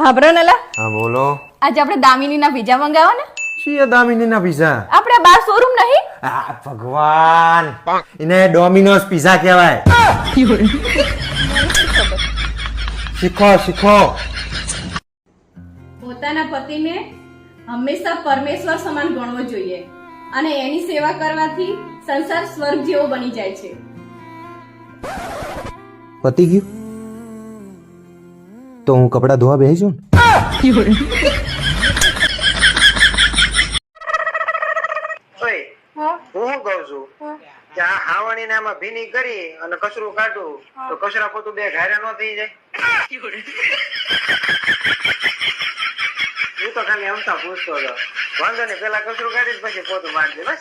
હા બ્રનલા હા બોલો. આજે આપણે દામિનીના પીઝા મંગાવો ને છીએ દામિનીના પીઝા આપણે બાર શોરૂમ નહીં. આ ભગવાન. એને ડોમિનોઝ પીઝા કહેવાય. શીખો શીખો. પોતાના પતિને હંમેશા પરમેશ્વર સમાન ગણવો જોઈએ અને એની સેવા કરવાથી સંસાર સ્વર્ગ જેવો બની જાય છે. પતી ગયું? તો હું કપડાં ધોવા બેસી જાઉં હું? કહું છું? કે આ હાવણી આમાં ભીની કરી અને કચરું કાઢું તો કચરા પોતું બે ઘાયરા ન થઈ જાય. હું તો ખાલી અમતા પૂછતો હતો. વાંધો નહીં પેલા કચરું કાઢી જ પછી પોતું મારજે બસ.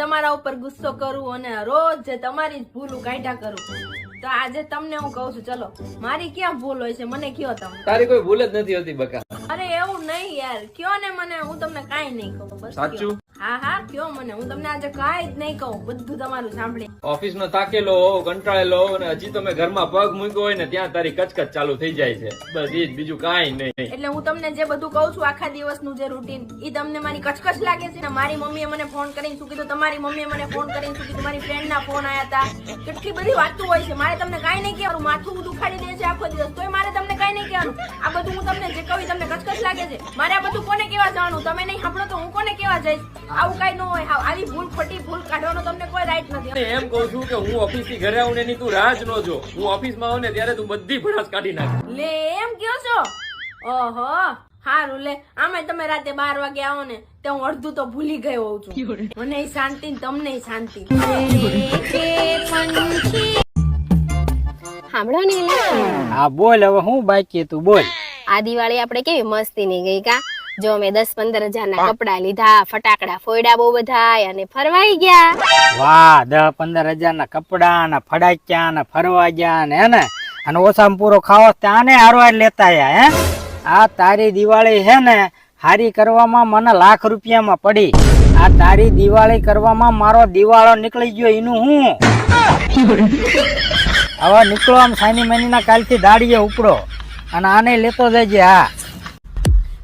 તમારા ઉપર ગુસ્સો કરું અને રોજ તમારી ભૂલું કાઢ્યા કરું. તો આજે તમને હું કહું છું ચલો મારી ક્યાં ભૂલ હોય છે? મને કયો તમે? તારી કોઈ ભૂલ જ નથી હોતી બકા. અરે એવું નહીં યાર કયો ને મને હું તમને કાઈ નહીં કહું બસ સાચું? હા હા કયો મને હું તમને આજે કાઈ જ નહીં કહું બધું તમારું સાંભળી. ઓફિસ નો થાકેલો હોવ કંટાળેલો હોવ ને હજી તમે ઘરમાં પગ મૂક્યો હોય ને ત્યાં તારી કચકચ ચાલુ થઈ જાય છે. બસ એ જ બીજું કાઈ નહીં. એટલે હું તમને જે બધું કહું છું આખા દિવસનું જે રૂટીન ઈ તમને મારી કચકચ લાગે છે ને મારી મમ્મીએ મને ફોન કરીને શું કીધું? તમારી મમ્મીએ મને ફોન કરીને શું કીધું? મારી ફ્રેન્ડ ના ફોન આયા હતા કેટલી બધી વાતો હોય છે મારે તમને કાંઈ નહીં કહેવાનું માથું દુખાડી દે છે આખો દિવસ. તોય મારે તમને કાંઈ નહીં કહેવાનું. આ બધું હું તમને જે કહું તમને કચકચ લાગે છે. મારે આ બધું કોને કેવા જવાનું તમે નહીં સાંભળો તો હું કોને કેવા જઈશ? આવું કાંઈ ન હોય. આવી ભૂલ ખોટી ભૂલ કાઢવાનો તમને કોઈ રાઈટ નથી. એમ કહું છું કે હું ઓફિસથી ઘરે આવું ને એની તું રાજ ન જો. હું ઓફિસમાં આવું ને ત્યારે તું બધી ભડાસ કાઢી નાખ. લે એમ કયો છો? ઓહો સારું લે. આમે તમે રાતે બાર વાગે આવો ને તો હું અડધું તો ભૂલી ગયો હોઉં છું. મને શાંતિ ને તમને શાંતિ. સાંભળો ને. હા બોલ હવે હું બાકી તું બોલ. આ દિવાળી આપણે કેવી મસ્તી ની ગઈ કા? જો મેં દસ પંદર હજાર ના કપડા લીધા ફટાકડા ફોડ્યા બહુ બધા અને ફરવાઈ ગયા. વાહ દસ પંદર હજાર ના કપડા ને ફડાક્યા ને ફરવા ગયા ને હે ને? અને ઓછામાં પૂરો ખાવો ત્યાં હારવાર લેતા આયા હે? આ તારી દિવાળી હે ને હારી કરવામાં મને લાખ રૂપિયામાં પડી. આ તારી દિવાળી કરવામાં મારો દિવાળો નીકળી ગયો એનું હું? હવે નીકળો આમ સાની મહિની ના કાલથી દાડીએ ઉપડો. અને આને લેતો જજે હા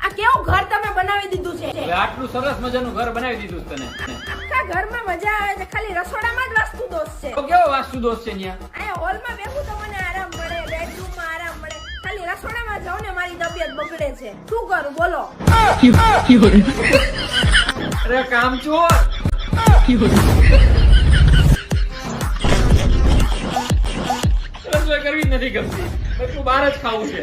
આ કેવું ઘર તમે બનાવી દીધું છે? આટલું સરસ મજાનું ઘર બનાવી દીધું છે તને. આખા ઘરમાં મજા આવે છે ખાલી રસોડામાં જ વાસ્તુ દોષ છે. તો કેવો વાસ્તુ દોષ છે અહીંયા અહીંયા હોલમાં બેઠું તો મને આરામ મળે બેડરૂમમાં આરામ મળે. ખાલી રસોડામાં જાઉં ને મારી તબિયત બગડે છે. શું કરું બોલો. અરે કામ ચોર. નથી ગમતી બહાર જ ખાવું છે.